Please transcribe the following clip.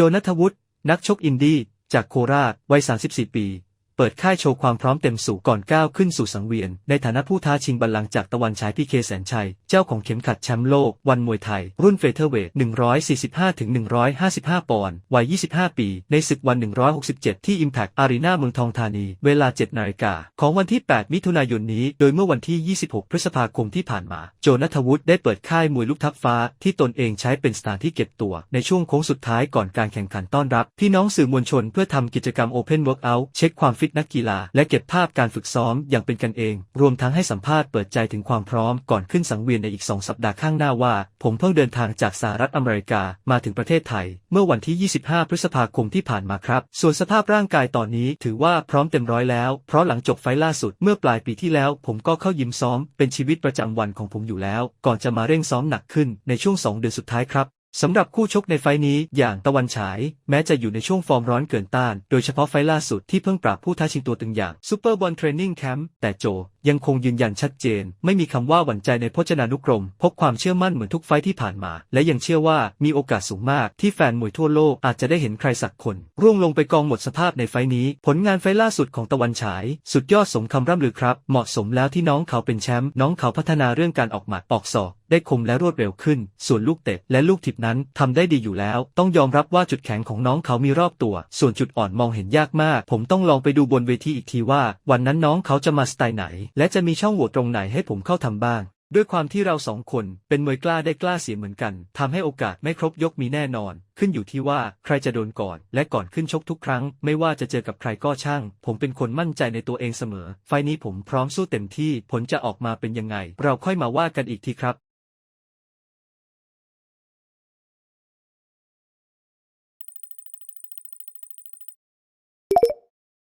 โจนัทวุฒินักชกอินดี้จากโคราชวัย 34 ปี เปิดค่ายโชว์ความพร้อมเต็มสูบก่อนก้าวขึ้นสู่สังเวียน ในฐานะผู้ท้าชิงบัลลังก์จากตะวันฉายพีเคแสนชัย เจ้าของเข็มขัดแชมป์โลก วันมวยไทย รุ่นเฟเธอร์เวท 145-155 ปอนด์ วัย 25 ปี ในศึกวัน 167 ที่ Impact Arena เมืองทองธานี เวลา 7 นาฬิกา ของวันที่ 8 มิถุนายนนี้ โดยเมื่อวันที่ 26 พฤษภาคมที่ผ่านมา โจนัทวุฒิได้เปิดค่ายมวยลูกทัพฟ้า ที่ตนเองใช้เป็นสถานที่เก็บตัว ในช่วงโค้งสุดท้ายก่อนการแข่งขันต้อนรับ พี่น้องสื่อมวลชนเพื่อทำกิจกรรม Open Workout เช็คความฟิตนักกีฬา และเก็บภาพการฝึกซ้อมอย่างเป็นกันเอง รวมทั้งให้สัมภาษณ์เปิดใจถึงความพร้อมก่อนขึ้นสังเวียนในอีก 2 สัปดาห์ข้างหน้าว่า ผมเพิ่งเดินทางจากสหรัฐอเมริกามาถึงประเทศไทย เมื่อวันที่ 25 พฤษภาคมที่ผ่านมาครับ ส่วนสภาพร่างกายตอนนี้ถือว่าพร้อมเต็มร้อยแล้ว เพราะหลังจบไฟล์ล่าสุดเมื่อปลายปีที่แล้ว ผมก็เข้ายิมซ้อมเป็นชีวิตประจำวันของผมอยู่แล้ว ก่อนจะมาเร่งซ้อมหนักขึ้นในช่วง 2 เดือนสุดท้ายครับ สำหรับคู่ชกในไฟล์นี้อย่างตะวันฉาย แม้จะอยู่ในช่วงฟอร์มร้อนเกินต้าน โดยเฉพาะไฟล์ล่าสุดที่เพิ่งปราบผู้ท้าชิงตัวตึงอย่างซูเปอร์บอลเทรนนิ่งแคมป์แต่โจยังคงยืนยันชัดเจน ไม่มีคำว่าหวั่นใจในพจนานุกรม พบความเชื่อมั่นเหมือนทุกไฟที่ผ่านมา และยังเชื่อว่ามีโอกาสสูงมากที่แฟนมวยทั่วโลกอาจจะได้เห็นใครสักคน ร่วงลงไปกองหมดสภาพในไฟนี้ ผลงานไฟล่าสุดของตะวันฉาย สุดยอดสมคำร่ำลือครับ เหมาะสมแล้วที่น้องเขาเป็นแชมป์น้องเขาพัฒนาเรื่องการออกหมัดออกศอกได้คมและรวดเร็วขึ้น ส่วนลูกเตะและลูกถิบนั้นทำได้ดีอยู่แล้ว ต้องยอมรับว่าจุดแข็งของน้องเขามีรอบตัว ส่วนจุดอ่อนมองเห็นยากมาก ผมต้องลองไปดูบนเวทีอีกทีว่า วันนั้นน้องเขาจะมาสไตล์ไหนและจะมีช่องโหว่ตรงไหนให้ผมเข้าทำบ้าง ด้วยความที่เราสองคนเป็นมวยกล้าได้กล้าเสียเหมือนกันทำให้โอกาสไม่ครบยกมีแน่นอน ขึ้นอยู่ที่ว่าใครจะโดนก่อน และก่อนขึ้นชกทุกครั้ง ไม่ว่าจะเจอกับใครก็ช่าง ผมเป็นคนมั่นใจในตัวเองเสมอ ไฟล์นี้ผมพร้อมสู้เต็มที่ผลจะออกมาเป็นยังไง เราค่อยมาว่ากันอีกทีครับ